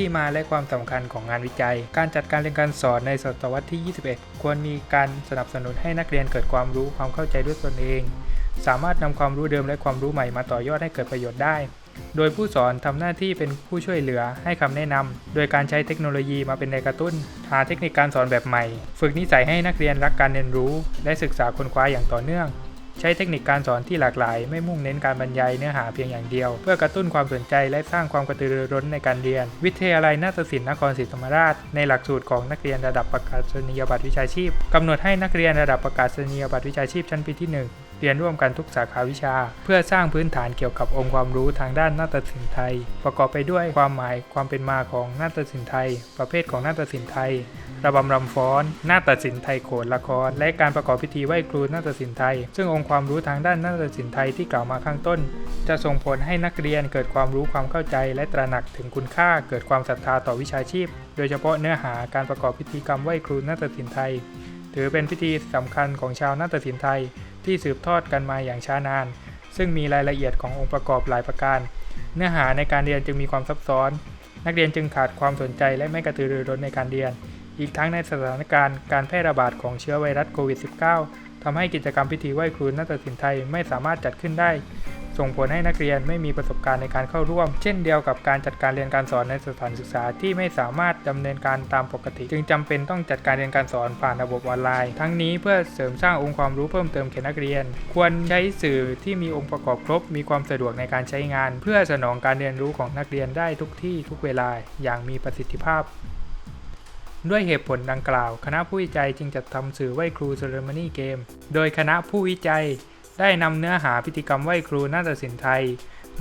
ที่มาและความสำคัญของงานวิจัย การจัดการเรียนการสอนในศตวรรษที่ 21 ควรมีการสนับสนุนให้นักเรียนเกิดความรู้ความเข้าใจด้วยตนเอง สามารถนำความรู้เดิมและความรู้ใหม่มาต่อยอดให้เกิดประโยชน์ได้ โดยผู้สอนทำหน้าที่เป็นผู้ช่วยเหลือให้คำแนะนำโดยการใช้เทคโนโลยีมาเป็นแรงกระตุ้น หาเทคนิคการสอนแบบใหม่ ฝึกนิสัยให้นักเรียนรักการเรียนรู้ และศึกษาค้นคว้าอย่างต่อเนื่อง ใช้เทคนิคการสอนที่หลากหลาย ไม่มุ่งเน้นการบรรยายเนื้อหาเพียงอย่างเดียว เพื่อกระตุ้นความสนใจและสร้างความกระตือรือร้นในการเรียน วิทยาลัยนาฏศิลป์นครศรีธรรมราช ในหลักสูตรของนักเรียนระดับประกาศนียบัตรวิชาชีพกำหนดให้นักเรียนระดับประกาศนียบัตรวิชาชีพชั้นปีที่ 1เรียนร่วมกันทุกสาขาวิชา เพื่อสร้างพื้นฐานเกี่ยวกับองค์ความรู้ทางด้านนาฏศิลป์ไทย ประกอบไปด้วยความหมายความเป็นมาของนาฏศิลป์ไทย ประเภทของนาฏศิลป์ไทย ระบำรำฟ้อนนาฏศิลป์ไทยโขนละคร และการประกอบพิธีไหว้ครูนาฏศิลป์ไทย ซึ่งองค์ความรู้ทางด้านนาฏศิลป์ไทยที่กล่าวมาข้างต้น จะส่งผลให้นักเรียนเกิดความรู้ความเข้าใจ และตระหนักถึงคุณค่าเกิดความศรัทธาต่อวิชาชีพ โดยเฉพาะเนื้อหาการประกอบพิธีกรรมไหว้ครูนาฏศิลป์ไทย ถือเป็นพิธีสำคัญของชาวนาฏศิลป์ไทย ที่สืบทอดกันมาอย่างช้านาน ซึ่งมีรายละเอียดขององค์ประกอบหลายประการ เนื้อหาในการเรียนจึงมีความซับซ้อน นักเรียนจึงขาดความสนใจและไม่กระตือรือร้นในการเรียน อีกทั้งในสถานการณ์การแพร่ระบาดของเชื้อไวรัสโควิด -19 ทำให้กิจกรรมพิธีไหว้ครูนาฏศิลป์ไทยไม่สามารถจัดขึ้นได้ ส่งผลให้นักเรียนไม่มีประสบการณ์ในการเข้าร่วม เช่นเดียวกับการจัดการเรียนการสอนในสถานศึกษาที่ไม่สามารถดำเนินการตามปกติ จึงจำเป็นต้องจัดการเรียนการสอนผ่านระบบออนไลน์ ทั้งนี้เพื่อเสริมสร้างองค์ความรู้เพิ่มเติมแก่นักเรียน ควรใช้สื่อที่มีองค์ประกอบครบ มีความสะดวกในการใช้งาน เพื่อสนองการเรียนรู้ของนักเรียนได้ทุกที่ทุกเวลาอย่างมีประสิทธิภาพ ด้วยเหตุผลดังกล่าว คณะผู้วิจัยจึงจัดทำสื่อไหว้ครูเซเลมนีเกม โดยคณะผู้วิจัยได้นำเนื้อหาพิธีกรรมไหว้ครูนาฏศิลป์ไทย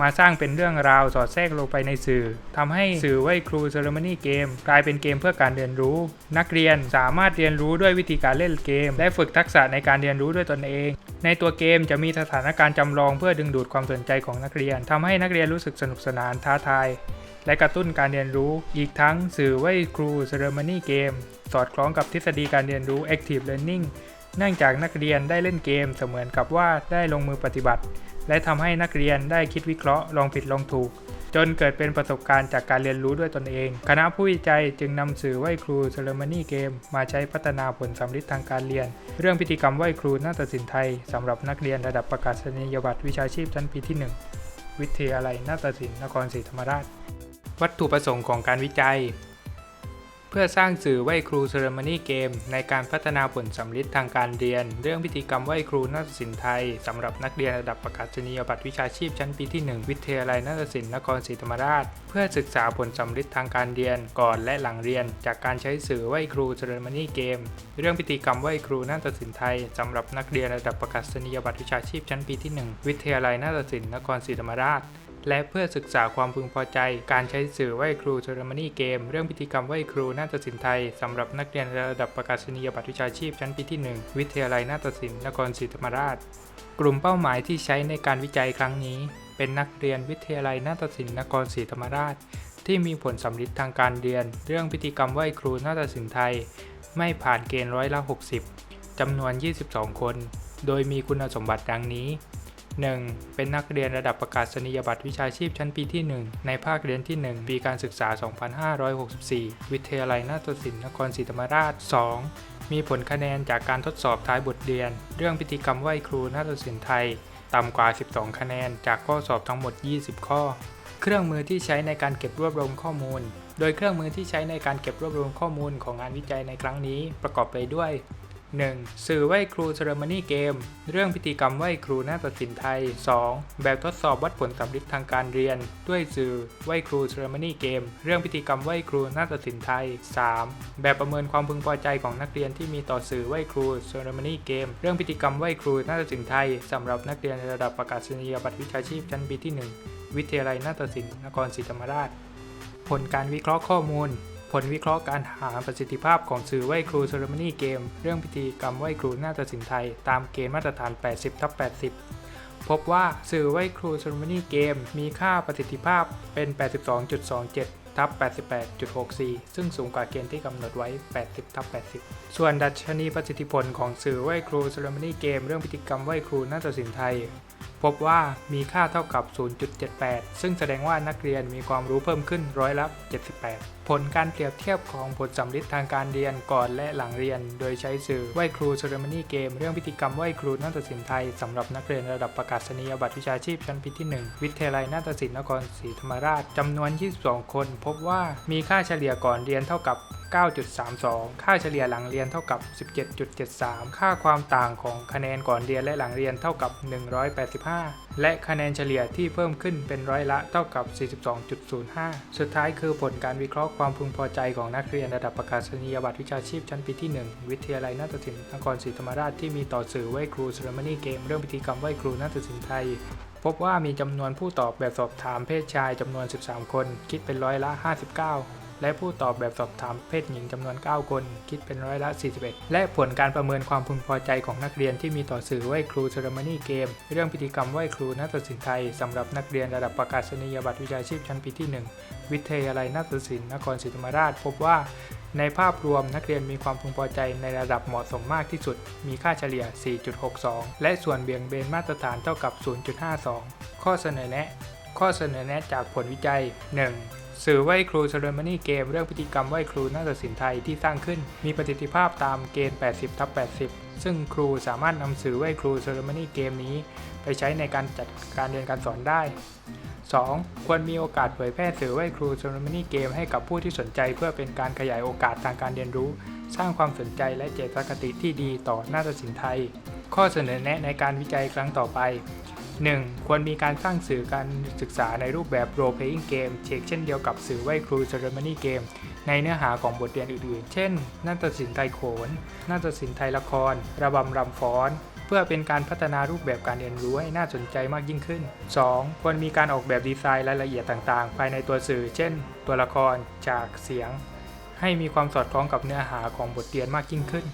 มาสร้างเป็นเรื่องราวสอดแทรกลงไปในสื่อทำให้สื่อไหว้ครูเซเลมนีเกม กลายเป็นเกมเพื่อการเรียนรู้ นักเรียนสามารถเรียนรู้ด้วยวิธีการเล่นเกม และฝึกทักษะในการเรียนรู้ด้วยตนเอง ในตัวเกมจะมีสถานการณ์จำลองเพื่อดึงดูดความสนใจของนักเรียนทำให้นักเรียนรู้สึกสนุกสนานท้าทาย และกระตุ้นการเรียนรู้ อีกทั้งสื่อไหว้ครู Ceremony Game สอดคล้องกับทฤษฎีการเรียนรู้ Active Learning เนื่องจากนักเรียนได้เล่นเกมเสมือนกับว่าได้ลงมือปฏิบัติ และทำให้นักเรียนได้คิดวิเคราะห์ลองผิดลองถูก จนเกิดเป็นประสบการณ์จากการเรียนรู้ด้วยตนเอง คณะผู้วิจัยจึงนำสื่อไหว้ครู Ceremony Game มาใช้พัฒนาผลสำลิดทางการเรียน เรื่องพิธีกรรมไหว้ครูนาฏศิลป์ไทยสำหรับนักเรียนระดับประกาศนียบัตรวิชาชีพชั้นปีที่ 1 วิทยาลัยนาฏศิลป์นครศรีธรรมราช วัตถุประสงค์ของการวิจัย เพื่อสร้างสื่อไหว้ครูเซเลมนีเกม ในการพัฒนาผลสำลิดทางการเรียน เรื่องพิธีกรรมไหว้ครูนาฏศิลป์ไทยสำหรับนักเรียนระดับประกาศนียบัตรวิชาชีพชั้นปีที่ 1 วิทยาลัยนาฏศิลป์นครศรีธรรมราช เพื่อศึกษาผลสำลิดทางการเรียนก่อนและหลังเรียน จากการใช้สื่อไหว้ครูเซเลมนีเกม เรื่องพิธีกรรมไหว้ครูนาฏศิลป์ไทยสำหรับนักเรียนระดับประกาศนียบัตรวิชาชีพชั้นปีที่ 1 วิทยาลัยนาฏศิลป์นครศรีธรรมราช และเพื่อศึกษาความพึงพอใจ การใช้สื่อไหว้ครูเซอร์ม n นีเกม เรื่องพิธีกรรมไหว้ครูนาฏศิลป์ไทยสำหรับนักเรียนระดับประกาศนียบัตรวิชาชีพชั้นปีที่ 1 วิทยาลัยนาฏศิลป์นครศรีธรรมราช กลุ่มเป้าหมายที่ใช้ในการวิจัยครั้งนี้ เป็นนักเรียนวิทยาลัยนาฏศิลป์นครศรีธรรมราช ที่มีผลสำลิดทางการเรียน เรื่องพิธีกรรมไหว้ครูนาฏศิลป์ไทย ไม่ผ่านเกณฑ์ร้อยละ 60จำนวน 22 คน โดยมีคุณสมบัติดังนี้ 1. เป็นนักเรียนระดับประกาศนียบัตรวิชาชีพชั้นปีที่ 1 ในภาคเรียนที่ 1 ปีการศึกษา 2564 วิทยาลัยนาฏศิลป์นครศรีธรรมราช 2. มีผลคะแนนจากการทดสอบท้ายบทเรียน เรื่องพิธีกรรมไหว้ครูนาฏศิลป์ไทย ต่ำกว่า 12 คะแนนจากข้อสอบทั้งหมด 20 ข้อ เครื่องมือที่ใช้ในการเก็บรวบรวมข้อมูล โดยเครื่องมือที่ใช้ในการเก็บรวบรวมข้อมูลของงานวิจัยในครั้งนี้ประกอบไปด้วย 1. สื่อไหว้ครูเซเลมนีเกม เรื่องพิธีกรรมไหว้ครูนาฏศิลป์ไทย 2. แบบทดสอบวัดผลสำลิดทางการเรียน ด้วยสื่อไหว้ครูเซเลมนีเกม เรื่องพิธีกรรมไหว้ครูนาฏศิลป์ไทย 3. แบบประเมินความพึงพอใจของนักเรียนที่มีต่อสื่อไหว้ครูเซเลมนีเกม เรื่องพิธีกรรมไหว้ครูนาฏศิลป์ไทยสำหรับนักเรียนระดับประกาศนียบัตรวิชาชีพชั้นปีที่ 1 วิทยาลัยนาฏศิลป์นครศรีธรรมราช ผลการวิเคราะห์ข้อมูล ผลวิเคราะห์การหาประสิทธิภาพของสื่อไหว้ครูเซเลมนีเกม เรื่องพิธีกรรมไหว้ครูนาฏศิลป์ไทย ตามเกณฑ์มาตรฐาน 80ทับ80 พบว่าสื่อไหว้ครูเซเลมนีเกม มีค่าประสิทธิภาพเป็น 82.27ทับ88.64 ซึ่งสูงกว่าเกณฑ์ที่กำหนดไว้ 80ทับ80 ส่วนดัชนีประสิทธิผลของสื่อไหว้ครูเซเลมนีเกม เรื่องพิธีกรรมไหว้ครูนาฏศิลป์ไทยพบว่ามีค่าเท่ากับ 0.78 ซึ่งแสดงว่านักเรียนมีความรู้เพิ่มขึ้นร้อยละ 78 ผลการเปรียบเทียบของผลสำลิดทางการเรียนก่อนและหลังเรียน โดยใช้สื่อไหว้ครูเซเรมนีเกม เรื่องพิธีกรรมไหว้ครูนาฏศิลป์ไทยสำหรับนักเรียนระดับประกาศนียบัตรวิชาชีพชั้นปีที่ 1 วิทยาลัยนาฏศิลป์นครศรีธรรมราชจำนวน 22 คน พบว่ามีค่าเฉลี่ยก่อนเรียนเท่ากับ9.32 ค่าเฉลี่ยหลังเรียนเท่ากับ 17.73 ค่าความต่างของคะแนนก่อนเรียนและหลังเรียนเท่ากับ 185และคะแนนเฉลี่ยที่เพิ่มขึ้นเป็นร้อยละเท่ากับ 42.05 สุดท้ายคือผลการวิเคราะห์ความพึงพอใจของนักเรียนระดับประกาศนียบัตรวิชาชีพชั้นปีที่ 1 วิทยาลัยนาฏศิลป์นครศรีธรรมราชที่มีต่อสื่อไหว้ครูเซเรมนีเกมเรื่องพิธีกรรมไหว้ครูนาฏศิลป์ไทย พบว่ามีจำนวนผู้ตอบแบบสอบถามเพศชายจำนวน 13 คน คิดเป็นร้อยละ 59 และผู้ตอบแบบสอบถามเพศหญิงจำนวน 9 คน คิดเป็นร้อยละ 41 และผลการประเมินความพึงพอใจของนักเรียนที่มีต่อสื่อไหว้ครูเซเรมนีเกม เรื่องพิธีกรรมไหว้ครูนาฏศิลป์ไทยสำหรับนักเรียนระดับประกาศนียบัตรวิชาชีพชั้นปีที่ 1 วิทยาลัยนาฏศิลป์นครศรีธรรมราช พบว่าในภาพรวมนักเรียนมีความพึงพอใจในระดับเหมาะสมมากที่สุด มีค่าเฉลี่ย 4.62 และส่วนเบี่ยงเบนมาตรฐานเท่ากับ 0.52 ข้อเสนอแนะ ข้อเสนอแนะจากผลวิจัย 1. สื่อไหว้ครูเซเรมนีเกมเรื่องพิธีกรรมไหว้ครูนาฏศิลป์ไทยที่สร้างขึ้น มีประสิทธิภาพตามเกณฑ์ 80ทับ80 ซึ่งครูสามารถนำสื่อไหว้ครูเซเรมนีเกมนี้ ไปใช้ในการจัดการเรียนการสอนได้ 2. ควรมีโอกาสเผยแพร่สื่อไหว้ครูเซ r ร m นีเกมให้กับผู้ที่สนใจเพื่อเป็นการขยายโอกาสทางการเรียนรู้ สร้างความสนใจและเจตคติที่ดีต่อนาฏศิลป์ไทย ข้อเสนอแนะในการวิจัยครั้งต่อไป 1. ควรมีการสร้างสื่อการศึกษาในรูปแบบ role playing game เชกเช่นเดียวกับสื่อไหว้ครูเซ r ร m นีเกมในเนื้อหาของบทเรียนอื่นๆ เช่น นาฏศิลป์ไทยโขน นาฏศิลป์ไทยละคร ระบำรำฟ้อน เพื่อเป็นการพัฒนารูปแบบการเรียนรู้ให้น่าสนใจมากยิ่งขึ้น 2. ควรมีการออกแบบดีไซน์รายละเอียดต่างๆ ภายในตัวสื่อ เช่น ตัวละคร ฉาก เสียง ให้มีความสอดคล้องกับเนื้อหาของบทเรียนมากยิ่งขึ้น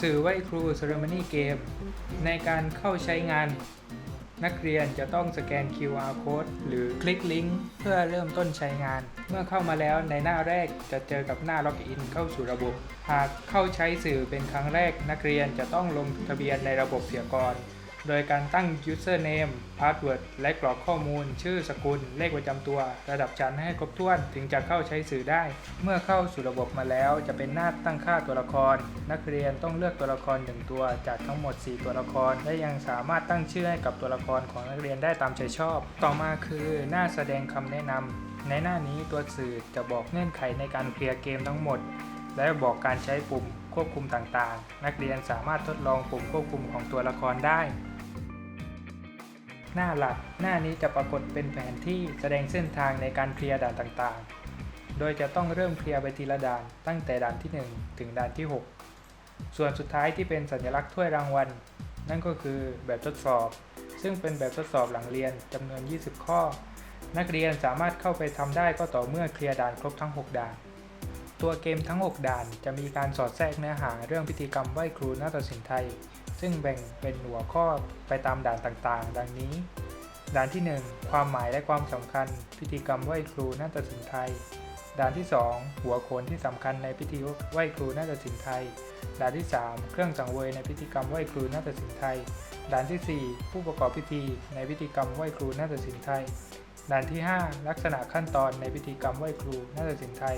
สื่อไหว้ครู Ceremony Game ในการเข้าใช้งาน นักเรียนจะต้องสแกน QR code หรือคลิกลิงก์เพื่อเริ่มต้นใช้งาน เมื่อเข้ามาแล้วในหน้าแรกจะเจอกับหน้าล็อกอินเข้าสู่ระบบ หากเข้าใช้สื่อเป็นครั้งแรก นักเรียนจะต้องลงทะเบียนในระบบเสียก่อน โดยการตั้ง username password และกรอกข้อมูล ชื่อสกุล เลขประจำตัว ระดับชั้นให้ครบถ้วนถึงจะเข้าใช้สื่อได้ เมื่อเข้าสู่ระบบมาแล้ว จะเป็นหน้าตั้งค่าตัวละคร นักเรียนต้องเลือกตัวละครหนึ่งตัว จากทั้งหมด 4 ตัวละคร และยังสามารถตั้งชื่อให้กับตัวละครของนักเรียนได้ตามใจชอบ ต่อมาคือหน้าแสดงคำแนะนำในหน้านี้ตัวสื่อจะบอกเงื่อนไขในการเคลียร์เกมทั้งหมดและบอกการใช้ปุ่มควบคุมต่างๆ นักเรียนสามารถทดลองปุ่มควบคุมของตัวละครได้ หน้าหลัก หน้านี้จะปรากฏเป็นแผนที่แสดงเส้นทางในการเคลียร์ด่านต่างๆ โดยจะต้องเริ่มเคลียร์ไปทีละด่านตั้งแต่ด่านที่ 1 ถึงด่านที่ 6 ส่วนสุดท้ายที่เป็นสัญลักษณ์ถ้วยรางวัล นั่นก็คือแบบทดสอบ ซึ่งเป็นแบบทดสอบหลังเรียนจำนวน 20 ข้อ นักเรียนสามารถเข้าไปทำได้ก็ต่อเมื่อเคลียร์ด่านครบทั้ง 6 ด่าน ตัวเกมทั้ง 6 ด่านจะมีการสอดแทรกเนื้อหาเรื่องพิธีกรรมไหว้ครูนาฏศิลป์ไทย ซึ่งแบ่งเป็นหัวข้อไปตามด่านต่างๆ ดังนี้ ด่านที่ 1 ความหมายและความสำคัญ พิธีกรรมไหว้ครูนาฏศิลป์ไทย ด่านที่ 2 หัวโขนที่สำคัญในพิธีไหว้ครูนาฏศิลป์ไทย ด่านที่ 3 เครื่องสังเวยในพิธีกรรมไหว้ครูนาฏศิลป์ไทย ด่านทีสี่ 4 ผู้ประกอบพิธีในพิธีกรรมไหว้ครูนาฏศิลป์ไทย ด่านที่ 5 ลักษณะขั้นตอนในพิธีกรรมไหว้ครูนาฏศิลป์ไทย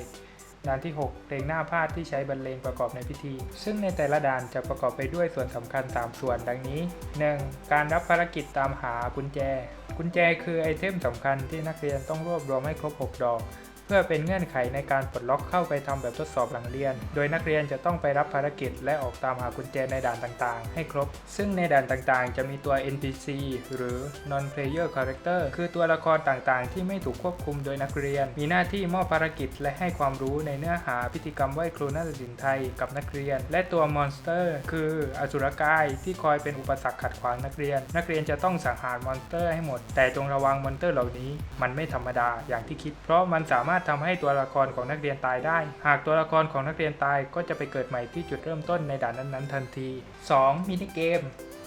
ด่านที่ 6เพลงหน้าพาดที่ใช้บรรเลงประกอบในพิธี ซึ่งในแต่ละด่านจะประกอบไปด้วยส่วนสำคัญ 3 ส่วนดังนี้ 1. การรับภารกิจตามหากุญแจ กุญแจคือไอเทมสำคัญที่นักเรียนต้องรวบรวมให้ครบ 6 ดอก เพื่อเป็นเงื่อนไขในการปลดล็อกเข้าไปทำแบบทดสอบหลังเรียน โดยนักเรียนจะต้องไปรับภารกิจ และออกตามหากุญแจในด่านต่างๆ ให้ครบ ซึ่งในด่านต่างๆ จะมีตัว NPC หรือ non player character คือตัวละครต่างๆ ที่ไม่ถูกควบคุมโดยนักเรียน มีหน้าที่มอบภารกิจและให้ความรู้ในเนื้อหาพิธีกรรมไหว้ครูนาฏศิลป์ไทยกับนักเรียน และตัวมอนสเตอร์คืออสุรกายที่คอยเป็นอุปสรรคขัดขวางนักเรียน นักเรียนจะต้องสังหารมอนสเตอร์ให้หมด แต่จงระวังมอนสเตอร์เหล่านี้ มันไม่ธรรมดาอย่างที่คิด เพราะมันสามารถทำให้ตัวละครของนักเรียนตายได้ หากตัวละครของนักเรียนตายก็จะไปเกิดใหม่ที่จุดเริ่มต้นในด่านนั้นๆทันที 2. มินิเกม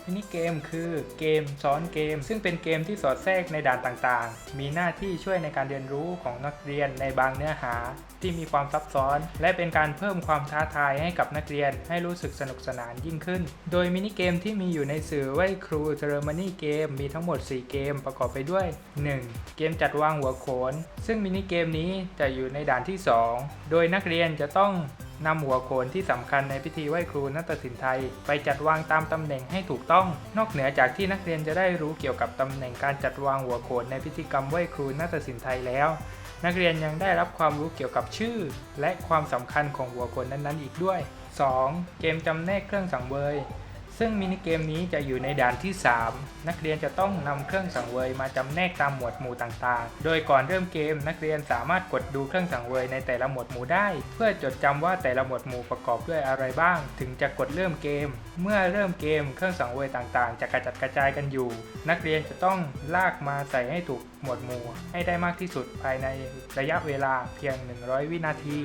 มินิเกมคือเกมซ้อนเกม ซึ่งเป็นเกมที่สอดแทรกในด่านต่างๆ มีหน้าที่ช่วยในการเรียนรู้ของนักเรียนในบางเนื้อหา ที่มีความซับซ้อน และเป็นการเพิ่มความท้าทายให้กับนักเรียนให้รู้สึกสนุกสนานยิ่งขึ้น โดยมินิเกมที่มีอยู่ในสื่อไหวครูเจอร์มานี่เกมมีทั้งหมด 4 เกมประกอบไปด้วย 1. เกมจัดวางหัวโขน ซึ่งมินิเกมนี้จะอยู่ในด่านที่ 2 โดยนักเรียนจะต้อง นำหัวโขนที่สำคัญในพิธีไหว้ครูนัตสินไทย ไปจัดวางตามตำแหน่งให้ถูกต้อง นอกเหนือจากที่นักเรียนจะได้รู้เกี่ยวกับตำแหน่งการจัดวางหัวโขนในพิธีกรรมไหว้ครูนัตสินไทยแล้ว นักเรียนยังได้รับความรู้เกี่ยวกับชื่อ และความสำคัญของหัวโขนนั้นๆ อีกด้วย 2. เกมจำแนกเครื่องสังเวย ซึ่งมินิเกมนี้จะอยู่ในด่านที่ 3 นักเรียนจะต้องนำเครื่องสังเวยมาจำแนกตามหมวดหมู่ต่างๆ โดยก่อนเริ่มเกมนักเรียนสามารถกดดูเครื่องสังเวยในแต่ละหมวดหมู่ได้ เพื่อจดจำว่าแต่ละหมวดหมู่ประกอบด้วยอะไรบ้าง ถึงจะกดเริ่มเกม เมื่อเริ่มเกมเครื่องสังเวยต่างๆ จะกระจัดกระจายกันอยู่ นักเรียนจะต้องลากมาใส่ให้ถูกหมวดหมู่ ให้ได้มากที่สุดภายในระยะเวลาเพียง 100 วินาที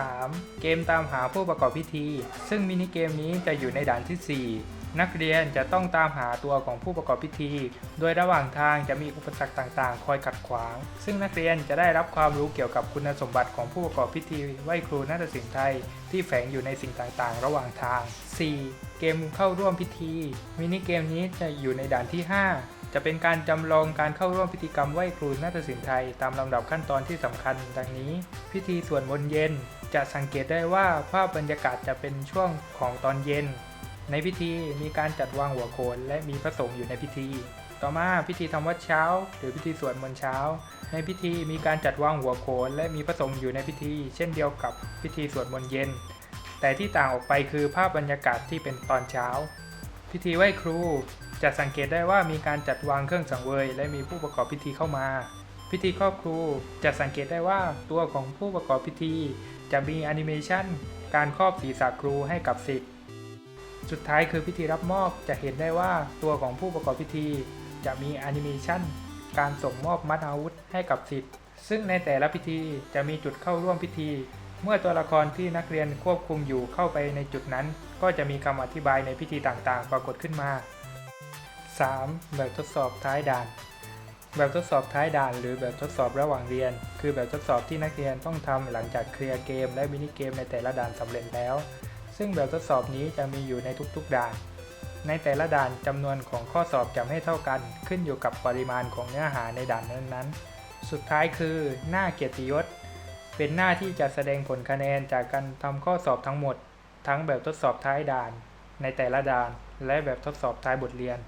3. เกมตามหาผู้ประกอบพิธี ซึ่งมินิเกมนี้จะอยู่ในด่านที่ 4 นักเรียนจะต้องตามหาตัวของผู้ประกอบพิธี โดยระหว่างทางจะมีอุปสรรคต่างๆ คอยขัดขวาง ซึ่งนักเรียนจะได้รับความรู้เกี่ยวกับคุณสมบัติของผู้ประกอบพิธีไหว้ครูนาฏศิลป์ไทย ที่แฝงอยู่ในสิ่งต่างๆ ระหว่างทาง 4. เกมเข้าร่วมพิธี มินิเกมนี้จะอยู่ในด่านที่ 5จะเป็นการจำลองการเข้าร่วมพิธีกรรมไหว้ครูนาฏศิลป์ไทยตามลำดับขั้นตอนที่สำคัญ ดังนี้ พิธีสวดมนต์เย็น จะสังเกตได้ว่าภาพบรรยากาศจะเป็นช่วงของตอนเย็น ในพิธีมีการจัดวางหัวโขนและมีพระสงฆ์อยู่ในพิธี ต่อมาพิธีทำวัดเช้า หรือพิธีสวดมนต์เช้า ในพิธีมีการจัดวางหัวโขนและมีพระสงฆ์อยู่ในพิธี เช่นเดียวกับพิธีสวดมนต์เย็น แต่ที่ต่างออกไปคือภาพบรรยากาศที่เป็นตอนเช้า พิธีไหว้ครูจะสังเกตได้ว่ามีการจัดวางเครื่องสังเวย และมีผู้ประกอบพิธีเข้ามา พิธีครอบครูจะสังเกตได้ว่าตัวของผู้ประกอบพิธี จะมีแอนิเมชันการครอบศีรษะครูให้กับศิษย์ สุดท้ายคือพิธีรับมอบจะเห็นได้ว่าตัวของผู้ประกอบพิธี จะมีแอนิเมชันการส่งมอบมัดอาวุธให้กับศิษย์ซึ่งในแต่ละพิธีจะมีจุดเข้าร่วมพิธี เมื่อตัวละครที่นักเรียนควบคุมอยู่เข้าไปในจุดนั้น ก็จะมีคำอธิบายในพิธีต่างๆ ปรากฏขึ้นมา 3. แบบทดสอบท้ายด่าน แบบทดสอบท้ายด่าน หรือแบบทดสอบระหว่างเรียน คือแบบทดสอบที่นักเรียนต้องทำหลังจากเคลียร์เกมและมินิเกมในแต่ละด่านสำเร็จแล้ว ซึ่งแบบทดสอบนี้จะมีอยู่ในทุกๆด่าน ในแต่ละด่านจำนวนของข้อสอบจะไม่เท่ากัน ขึ้นอยู่กับปริมาณของเนื้อหาในด่านนั้นๆ สุดท้ายคือหน้าเกียรติยศ เป็นหน้าที่จะแสดงผลคะแนนจากการทำข้อสอบทั้งหมด ทั้งแบบทดสอบท้ายด่าน ในแต่ละด่าน และแบบทดสอบท้ายบทเรียน